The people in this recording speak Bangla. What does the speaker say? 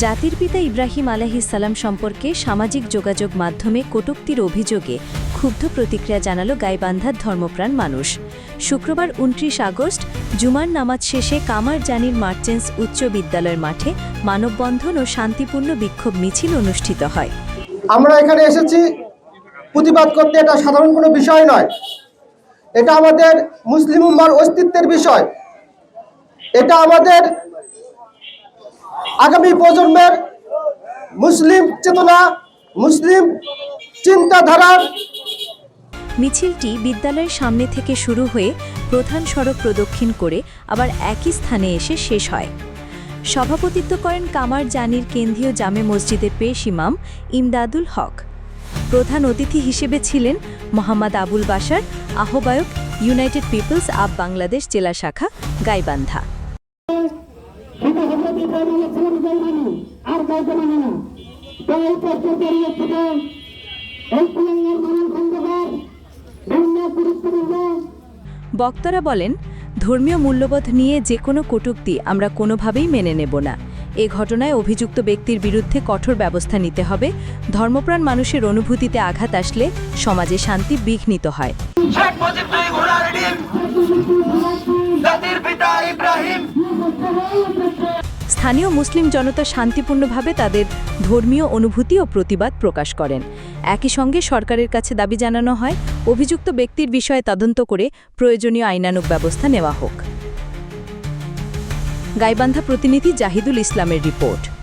জাতির পিতা ইব্রাহিম আলাহিসাল্লাম সম্পর্কে সামাজিক যোগাযোগ মাধ্যমে কটুক্তির অভিযোগে ক্ষুব্ধ প্রতিক্রিয়া জানালো গাইবান্ধার ধর্মপ্রাণ মানুষ। শুক্রবার উনত্রিশ আগস্ট জুমার নামাজ শেষে কামার জানির মার্চেন্টস উচ্চ বিদ্যালয়ের মাঠে মানববন্ধন ও শান্তিপূর্ণ বিক্ষোভ মিছিল অনুষ্ঠিত হয়। আমরা এখানে এসেছি প্রতিবাদ করতে এটা সাধারণ কোনো বিষয় নয়। এটা আমাদের মুসলিম উম্মার অস্তিত্বের বিষয়। এটা আমাদের আগামী প্রজন্মের মুসলিম চেতনা, মুসলিম চিন্তাধারার মিছিলটি বিদ্যালয়ের সামনে থেকে শুরু হয়ে প্রধান সড়ক প্রদক্ষিণ করে আবার একই স্থানে এসে শেষ হয়। সভাপতিত্ব করেন কামার জানির কেন্দ্রীয় জামে মসজিদের পেশ ইমাম ইমদাদুল হক। প্রধান অতিথি হিসেবে ছিলেন মোহাম্মদ আবুল বাশার আহ্বায়ক ইউনাইটেড পিপলস আপ বাংলাদেশ জেলা শাখা, গাইবান্ধা। বক্তারা বলেন, ধর্মীয় মূল্যবোধ নিয়ে যে কোনো কটূক্তি আমরা কোনোভাবেই মেনে নেব না। এ ঘটনায় অভিযুক্ত ব্যক্তির বিরুদ্ধে কঠোর ব্যবস্থা নিতে হবে। ধর্মপ্রাণ মানুষের অনুভূতিতে আঘাত আসলে সমাজে শান্তি বিঘ্নিত হয়। স্থানীয় মুসলিম জনতা শান্তিপূর্ণভাবে তাদের ধর্মীয় অনুভূতি ও প্রতিবাদ প্রকাশ করেন। একই সঙ্গে সরকারের কাছে দাবি জানানো হয় অভিযুক্ত ব্যক্তির বিষয়ে তদন্ত করে প্রয়োজনীয় আইনানুগ ব্যবস্থা নেওয়া হোক। গাইবান্ধা প্রতিনিধি জাহিদুল ইসলামের রিপোর্ট।